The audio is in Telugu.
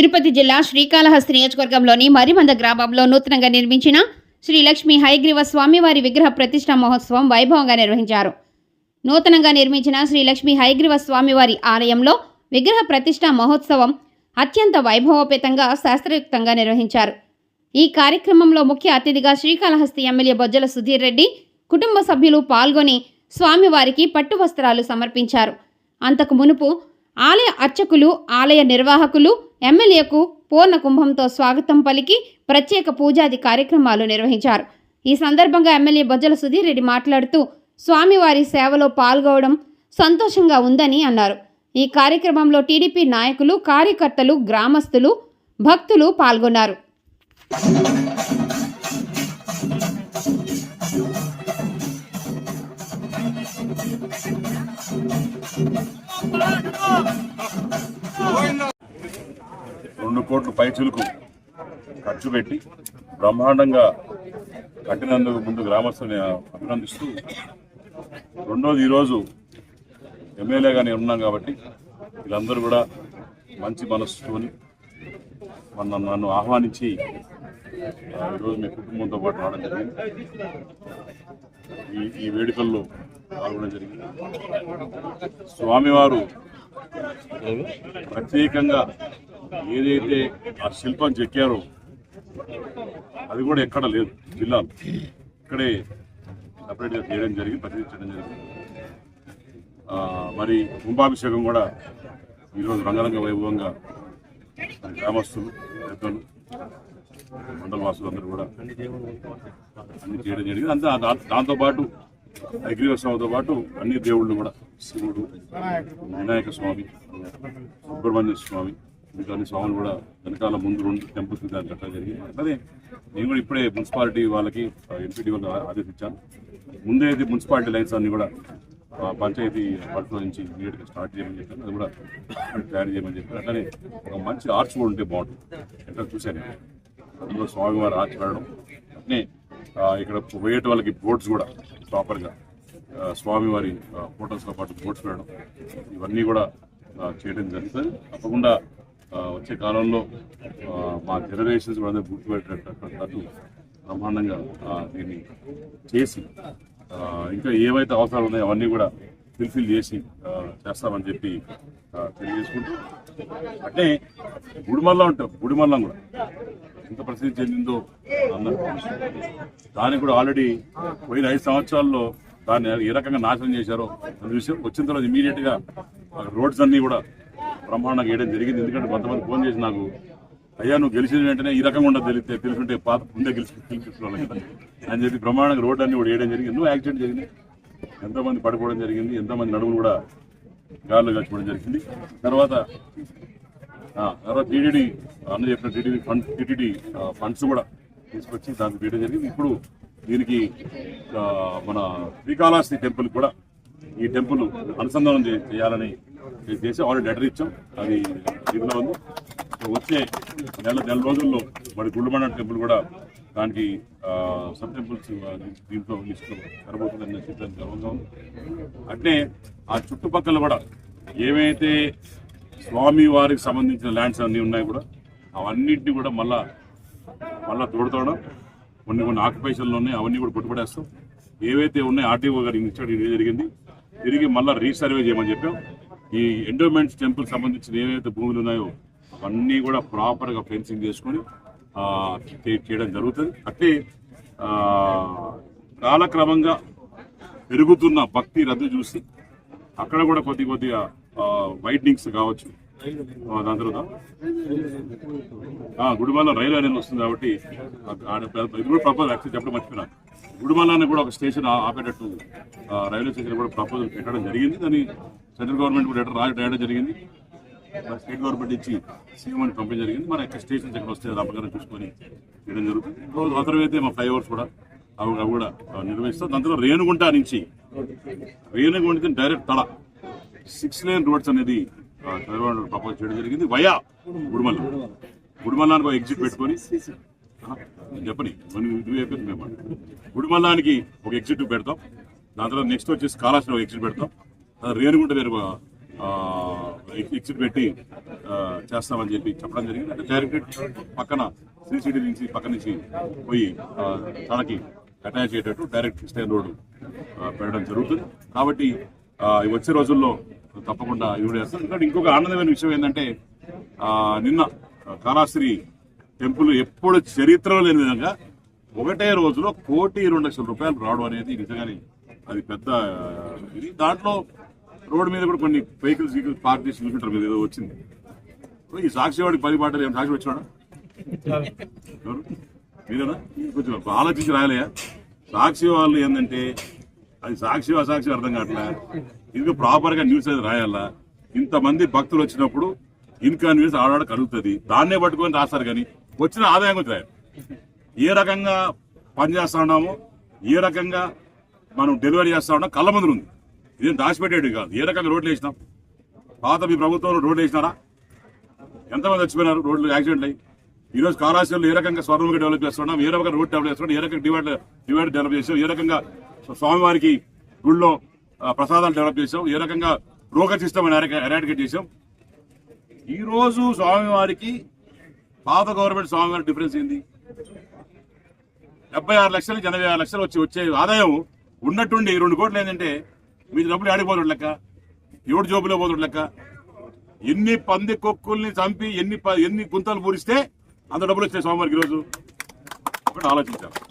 తిరుపతి జిల్లా శ్రీకాళహస్తి నియోజకవర్గంలోని మరిమంద గ్రామంలో నూతనంగా నిర్మించిన శ్రీ లక్ష్మీ హైగ్రీవ స్వామివారి విగ్రహ ప్రతిష్ట మహోత్సవం వైభవంగా నిర్వహించారు. నూతనంగా నిర్మించిన శ్రీ లక్ష్మీ హైగ్రీవ స్వామివారి ఆలయంలో విగ్రహ ప్రతిష్ట మహోత్సవం అత్యంత వైభవోపేతంగా శాస్త్రయుక్తంగా నిర్వహించారు. ఈ కార్యక్రమంలో ముఖ్య అతిథిగా శ్రీకాళహస్తి ఎమ్మెల్యే బొజ్జల సుధీర్ రెడ్డి కుటుంబ సభ్యులు పాల్గొని స్వామివారికి పట్టు వస్త్రాలు సమర్పించారు. అంతకు మునుపు ఆలయ అర్చకులు ఆలయ నిర్వాహకులు ఎమ్మెల్యేకు పూర్ణ కుంభంతో స్వాగతం పలికి ప్రత్యేక పూజాది కార్యక్రమాలు నిర్వహించారు. ఈ సందర్భంగా ఎమ్మెల్యే బొజ్జల సుధీర్ రెడ్డి మాట్లాడుతూ స్వామివారి సేవలో పాల్గొవడం సంతోషంగా ఉందని అన్నారు. ఈ కార్యక్రమంలో టీడీపీ నాయకులు కార్యకర్తలు గ్రామస్తులు భక్తులు పాల్గొన్నారు. రెండు కోట్ల పైచులకు ఖర్చు పెట్టి బ్రహ్మాండంగా కట్టినందుకు ముందు గ్రామస్తుని అభినందిస్తూ రెండోది ఈరోజు ఎమ్మెల్యేగా నేను ఉన్నాం కాబట్టి వీళ్ళందరూ కూడా మంచి మనస్సుతోని మన నన్ను ఆహ్వానించి ఈరోజు మీ కుటుంబంతో పాటు రావడం జరిగింది. ఈ ఈ వేడుకల్లో పాల్గొనడం జరిగింది. స్వామివారు ప్రత్యేకంగా ఏదైతే ఆ శిల్పం చెక్కారో అది కూడా ఎక్కడ లేదు జిల్లాలో. ఇక్కడే సపరేట్గా చేయడం జరిగింది ప్రతిష్ఠించడం జరిగింది. మరి కుంభాభిషేకం కూడా ఈరోజు రంగరంగ వైభవంగా గ్రామస్తులు పెద్దలు మండల వాసులందరూ కూడా అన్ని చేయడం జరిగింది. అంతా దాంతోపాటు అగ్రివ స్వామితో పాటు అన్ని దేవుళ్ళు కూడా శివుడు వినాయక స్వామి సుబ్రహ్మణ్య స్వామి ఇంకా అన్ని స్వాములు కూడా వెనకాల ముందు రెండు టెంపుల్స్ దాన్ని కట్టడం జరిగింది. అదే నేను కూడా ఇప్పుడే మున్సిపాలిటీ వాళ్ళకి ఎంపీటీ వాళ్ళకి ఆదేశించాను ముందే అయితే మున్సిపాలిటీ లైన్స్ అన్ని కూడా పంచాయతీ పట్టులో నుంచి ఇమీడియట్గా స్టార్ట్ చేయమని చెప్పాను. అది కూడా తయారు చేయమని చెప్పాను. అట్లనే ఒక మంచి ఆర్చ్ కూడా ఉంటే బాగుంటుంది. ఎక్కడ చూశాను? అందులో స్వామివారి ఆర్చ్ వెళ్ళడం అట్నే ఇక్కడ పోయేట వాళ్ళకి బోర్డ్స్ కూడా ప్రాపర్గా స్వామివారి ఫోటోస్తో పాటు బోర్డ్స్ పెట్టడం ఇవన్నీ కూడా చేయడం జరుగుతుంది. తప్పకుండా వచ్చే కాలంలో మా జనరేషన్స్ కూడా అందరూ గుర్తుపెట్టేటట్టు బ్రహ్మాండంగా దీన్ని చేసి ఇంకా ఏవైతే అవసరాలు ఉన్నాయో అవన్నీ కూడా ఫిల్ఫిల్ చేసి చేస్తామని చెప్పి తెలియజేసుకుంటూ అంటే గుడిమల్లం ఉంటాం గుడిమల్లం కూడా. ఎంత ప్రసిద్ధి చెందిందో అందరికీ దానికి కూడా ఆల్రెడీ పోయిన ఐదు సంవత్సరాల్లో దాన్ని ఏ రకంగా నాశనం చేశారో విషయం వచ్చిన తర్వాత ఇమీడియట్గా రోడ్స్ అన్ని కూడా బ్రహ్మాండంగా వేయడం జరిగింది. ఎందుకంటే కొంతమంది ఫోన్ చేసి నాకు అయ్యా నువ్వు గెలిచిన వెంటనే ఈ రకంగా ఉండదు తెలిస్తే తెలుసుంటే పాత ముందే గెలిచి గెలిపించుకోవాలి కదా. అని చెప్పి బ్రహ్మాండంగా రోడ్ అన్ని కూడా వేయడం జరిగింది. ఎన్నో యాక్సిడెంట్ జరిగింది ఎంతోమంది పడిపోవడం జరిగింది. ఎంతోమంది నడుములు కూడా గాల్లో కలిసిపోవడం జరిగింది. తర్వాత తర్వాత టీటీడీ అన్న చెప్పిన టీటీడీ ఫండ్ టీటీడీ ఫండ్స్ కూడా తీసుకొచ్చి దానికి వేయడం జరిగింది. ఇప్పుడు దీనికి మన శ్రీకాళహస్తి టెంపుల్ కూడా ఈ టెంపుల్ అనుసంధానం చే- చేయాలని చేసి ఆల్రెడీ లెటర్ ఇచ్చాం. అది దీనిలో ఉంది. వచ్చే నెల నెల రోజుల్లో మరి గుళ్ళమండ టెంపుల్ కూడా దానికి సబ్ టెంపుల్స్ దీంట్లో లిస్టులో కనబోతుందని చెప్పి గర్వంగా ఉంది. అంటే ఆ చుట్టుపక్కల కూడా ఏవైతే స్వామి వారికి సంబంధించిన ల్యాండ్స్ అన్నీ ఉన్నాయి కూడా. అవన్నింటినీ కూడా మళ్ళా మళ్ళా తోడుతోవడం కొన్ని కొన్ని ఆక్యుపేషన్లు ఉన్నాయి అవన్నీ కూడా పుట్టుపడేస్తాం ఏవైతే ఉన్నాయో ఆర్టీఓ గారు ఇచ్చాడు ఇది జరిగింది. తిరిగి మళ్ళీ రీసర్వే చేయమని చెప్పాం. ఈ ఎండోమెంట్స్ టెంపుల్ సంబంధించిన ఏవైతే భూములు ఉన్నాయో అవన్నీ కూడా ప్రాపర్గా ఫెన్సింగ్ చేసుకొని చేయడం జరుగుతుంది. అంటే కాలక్రమంగా పెరుగుతున్న భక్తి రద్దు చూసి అక్కడ కూడా కొద్ది కొద్దిగా వైడ్నింగ్స్ కావచ్చు. దాని తర్వాత? గుడిమాల గుడిమల్ల రైలు అనేది వస్తుంది కాబట్టి ఇది కూడా ప్రపోజల్ యాక్చువల్ చెప్పడం మర్చిపోయినా. గుడిమాలని కూడా ఒక స్టేషన్ ఆపేటట్టు రైల్వే స్టేషన్ కూడా ప్రపోజల్ పెట్టడం జరిగింది. దాన్ని సెంట్రల్ గవర్నమెంట్ కూడా లెటర్ రాయడం జరిగింది. స్టేట్ గవర్నమెంట్ ఇచ్చి సీఎం అని పంపించడం జరిగింది. మరి ఎక్కడ స్టేషన్స్ ఎక్కడ వస్తే అది చూసుకొని చేయడం జరుగుతుంది. రోజు అవసరమైతే మా ఫ్లైఓవర్స్ కూడా అవి అవి కూడా ఆ, నిర్వహిస్తాం. దాంట్లో రేణుగుంట నుంచి Renigunta direct Tada six lane roads అనేది చంద్రబాబు పాపం చేయడం జరిగింది వయా గుడిమల్ల. గుడిమల్లానికి ఒక ఎగ్జిట్ పెట్టుకొని చెప్పని మేము గుడిమల్లానికి ఒక ఎగ్జిట్ పెడతాం. దాని తర్వాత నెక్స్ట్ వచ్చేసి కాళాశ్రీ ఒక ఎగ్జిట్ పెడతాం. రేణుగుంట వేరు ఎగ్జిట్ పెట్టి చేస్తామని చెప్పి చెప్పడం జరిగింది. అంటే డైరెక్ట్ పక్కన శ్రీ సిటీ నుంచి పక్క నుంచి పోయి తనకి అటాచ్ అయ్యేటట్టు డైరెక్ట్ స్టైల్ రోడ్డు పెట్టడం జరుగుతుంది. కాబట్టి వచ్చే రోజుల్లో తప్పకుండా ఇవి చేస్తాం. ఇంకా ఇంకొక ఆనందమైన విషయం ఏంటంటే నిన్న కాళాశ్రీ టెంపుల్ ఎప్పుడు చరిత్రలో లేని విధంగా ఒకటే రోజులో కోటి రెండు లక్షల రూపాయలు రావడం అనేది నిజంగానే అది పెద్ద ఇది దాంట్లో రోడ్డు మీద కూడా కొన్ని వెహికల్స్ వెహికల్స్ పార్క్ చేసి చూసుకుంటారు మీద ఏదో వచ్చింది. ఈ సాక్షి వాడికి పది పాటలు ఏం సాక్షి వచ్చాడా? ఎవరు? మీరేనా? కొంచెం ఆలోచించి రాయలేయా సాక్షి వాళ్ళు ఏంటంటే అది సాక్షి అసాక్షి అర్థం కావట్లే. ఇది ప్రాపర్గా న్యూస్ అది రాయాలా? ఇంతమంది భక్తులు వచ్చినప్పుడు ఇన్కన్వీనియన్స్ ఆడాడ కలుగుతుంది. దాన్నే పట్టుకొని రాస్తారు కానీ వచ్చిన ఆదాయం వచ్చాయి ఏ రకంగా పనిచేస్తా ఉన్నామో ఏ రకంగా మనం డెలివరీ చేస్తా ఉన్నాం కళ్ళ ముందు ఉంది. ఇదేం దాచిపెట్టేది కాదు. ఏ రకంగా రోడ్లు వేసినాం? పాత మీ ప్రభుత్వంలో రోడ్లు వేసినారా? ఎంతమంది చచ్చిపోయినారు రోడ్లు యాక్సిడెంట్ అయ్యి? ఈ రోజు ఏ రకంగా స్వర్ణముఖి డెవలప్ చేస్తున్నాం? ఏ రకంగా రోడ్ డెవలప్ చేస్తున్నాం? ఏ రకంగా డివైడ్ డివైడ్ డెవలప్ చేసాం? ఏ రకంగా సో స్వామివారికి గుళ్ళో ప్రసాదాలు డెవలప్ చేసాం ఏ రకంగా బ్రోకర్ సిస్టమ్ ఎరాడికేట్ చేసాం ఈరోజు స్వామివారికి పాత గవర్నమెంట్ స్వామివారి డిఫరెన్స్ ఏంది? డెబ్బై ఆరు లక్షలు ఎనభై ఆరు లక్షలు వచ్చి వచ్చే ఆదాయం ఉన్నట్టుండి రెండు కోట్లు ఏంటంటే మీ డబ్బులు ఆడిపోతుంది లెక్క? ఎవడు జోబులో పోతుంది లెక్క? ఎన్ని పంది కొక్కుల్ని చంపి ఎన్ని ప- ఎన్ని గుంతలు పూరిస్తే అంత డబ్బులు వచ్చాయి స్వామివారికి ఈరోజు ఒకటి ఆలోచించాలి.